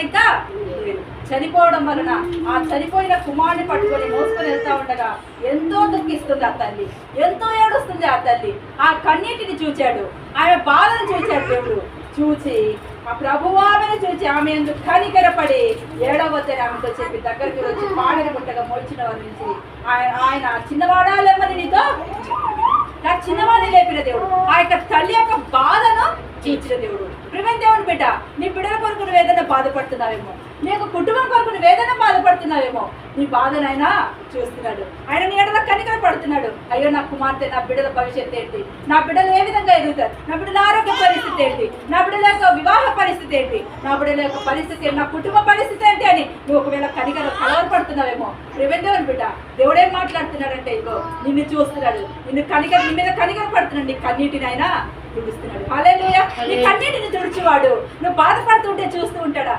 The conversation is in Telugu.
ఇంకా చనిపోవడం వలన ఆ చనిపోయిన కుమారుని పట్టుకొని మోసుకొని వెళ్తా ఉండగా ఎంతో దుఃఖిస్తుంది ఆ తల్లి. ఎంతో ఏడుస్తుంది ఆ తల్లి. ఆ కన్నీటిని చూచాడు. ఆమె బాధను చూచాడు దేవుడు. చూచి ఆ ప్రభువామని చూచి ఆమె ఎందుకు కనికరపడి ఏడవద్దని ఆమెతో చెప్పి దగ్గరికి వచ్చి పాడని ముట్టగా వారి నుంచి ఆయన ఆయన చిన్నవాడా లేమని నీతో నా చిన్నవాడిని లేపిన దేవుడు. ఆ యొక్క తల్లి యొక్క బాధ తీర్చిన దేవుడు ప్రివెన్ దేవుడు బిడ్డ నీ బిడ్డల కొరకు నువ్వు ఏదైనా బాధపడుతున్నావేమో. నీ యొక్క కుటుంబం కొరకు నువ్వు ఏదైనా బాధపడుతున్నావేమో. నీ బాధనైనా చూస్తున్నాడు. ఆయన నీ ఎడల కనికర పడుతున్నాడు. అయ్యో నా కుమార్తె నా బిడ్డల భవిష్యత్తు ఏంటి? నా బిడ్డలు ఏ విధంగా ఎదుగుతారు? నా బిడ్డల ఆరోగ్య పరిస్థితి ఏంటి? నా బిడ్డల యొక్క వివాహ పరిస్థితి ఏంటి? నా బిడ్డల యొక్క పరిస్థితి ఏంటి? నా కుటుంబ పరిస్థితి ఏంటి అని నువ్వు ఒకవేళ కనికర కలవరపడుతున్నావేమో ప్రివెందేవన్ బిడ్డ దేవుడేం మాట్లాడుతున్నాడంటే ఇగో నిన్ను చూస్తున్నాడు. నిన్ను కనికర నీ మీద కనికర పడుతున్నాడు. నీ కన్నీటినైనా చూపిస్తున్నాడు. అలే నీ కన్నీటిని తుడిచేవాడు నువ్వు బాధపడుతుంటే చూస్తూ ఉంటాడా?